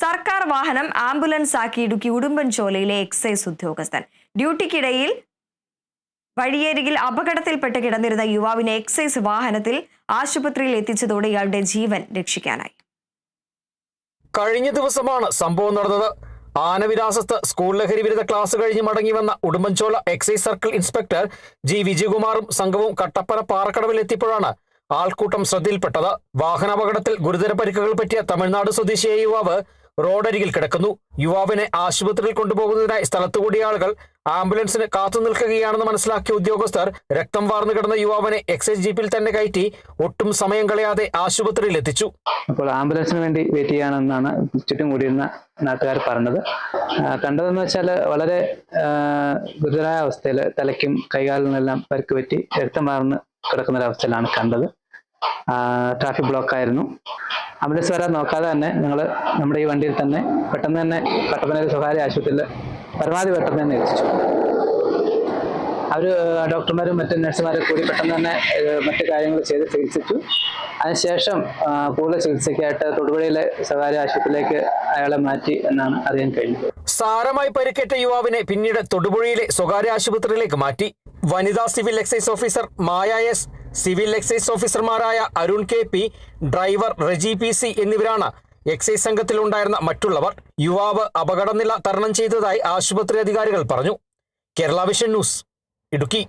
സർക്കാർ വാഹനം ആംബുലൻസ് ആക്കി ഇടുക്കി ഉടുമ്പൻചോലയിലെ എക്സൈസ് ഉദ്യോഗസ്ഥൻ. ഡ്യൂട്ടിക്കിടയിൽ വഴിയരികിൽ അപകടത്തിൽപ്പെട്ട് കിടന്നിരുന്ന യുവാവിനെ എക്സൈസ് വാഹനത്തിൽ ആശുപത്രിയിൽ എത്തിച്ചതോടെ ഇയാളുടെ ജീവൻ രക്ഷിക്കാനായി. കഴിഞ്ഞ ദിവസമാണ് സംഭവം നടന്നത്. ആനവിലാസത്ത് സ്കൂൾ ലഹരി വിരുദ്ധ ക്ലാസ് കഴിഞ്ഞ് മടങ്ങി വന്ന Udumbanchola excise circle inspector G വിജയകുമാറും സംഘവും കട്ടപ്പന പാറക്കടവിൽ എത്തിയപ്പോഴാണ് ആൾക്കൂട്ടം ശ്രദ്ധയിൽപ്പെട്ടത്. വാഹനാപകടത്തിൽ ഗുരുതര പരിക്കുകൾ പറ്റിയ തമിഴ്നാട് സ്വദേശിയായ യുവാവ് റോഡരികിൽ കിടക്കുന്നു. യുവാവിനെ ആശുപത്രിയിൽ കൊണ്ടുപോകുന്നതിനായി സ്ഥലത്തുകൂടിയ ആളുകൾ ആംബുലൻസിന് കാത്തു നിൽക്കുകയാണെന്ന് മനസ്സിലാക്കിയ ഉദ്യോഗസ്ഥർ രക്തം വാർന്നു കിടന്ന യുവാവിനെ എക്സൈസ് ജീപ്പിൽ തന്നെ കയറ്റി ഒട്ടും സമയം കളയാതെ ആശുപത്രിയിൽ എത്തിച്ചു. അപ്പോൾ ആംബുലൻസിന് വേണ്ടി വെയിറ്റ് ചെയ്യാനെന്നാണ് ചുറ്റും കൂടിയിരുന്ന നാട്ടുകാർ പറഞ്ഞത്. കണ്ടതെന്ന് വെച്ചാൽ വളരെ ഗുരുതരായ അവസ്ഥയിൽ തലയ്ക്കും കൈകാലിനെല്ലാം പരിക്ക് പറ്റി രക്തം വാർന്ന് കിടക്കുന്ന ഒരു അവസ്ഥയിലാണ് കണ്ടത്. ട്രാഫിക് ബ്ലോക്ക് ആയിരുന്നു. ആംബുലൻസ് വരാൻ നോക്കാതെ തന്നെ ഞങ്ങൾ നമ്മുടെ ഈ വണ്ടിയിൽ തന്നെ പെട്ടെന്ന് തന്നെ കട്ടപ്പനയിലെ സ്വകാര്യ ആശുപത്രിയിൽ പരമാവധി പെട്ടെന്ന് തന്നെ എത്തിച്ചു. അവർ ഡോക്ടർമാരും മറ്റ് നഴ്സുമാരും കൂടി പെട്ടെന്ന് തന്നെ മറ്റു കാര്യങ്ങൾ ചെയ്ത് ചികിത്സിച്ചു. അതിനുശേഷം കൂടുതൽ ചികിത്സയ്ക്കായിട്ട് തൊടുപുഴയിലെ സ്വകാര്യ ആശുപത്രിയിലേക്ക് അയാളെ മാറ്റി എന്നാണ് അറിയാൻ കഴിഞ്ഞത്. സാരമായി പരിക്കേറ്റ യുവാവിനെ പിന്നീട് തൊടുപുഴയിലെ സ്വകാര്യ ആശുപത്രിയിലേക്ക് മാറ്റി. വനിതാ civil excise officer Maya S civil excise ഓഫീസർമാരായ Arun K P driver Reji P C എന്നിവരാണ് എക്സൈസ് സംഘത്തിലുണ്ടായിരുന്ന മറ്റുള്ളവർ യുവാവ് അപകടനില തരണം ചെയ്തതായി ആശുപത്രി അധികാരികൾ പറഞ്ഞു. Kerala vision news Idukki.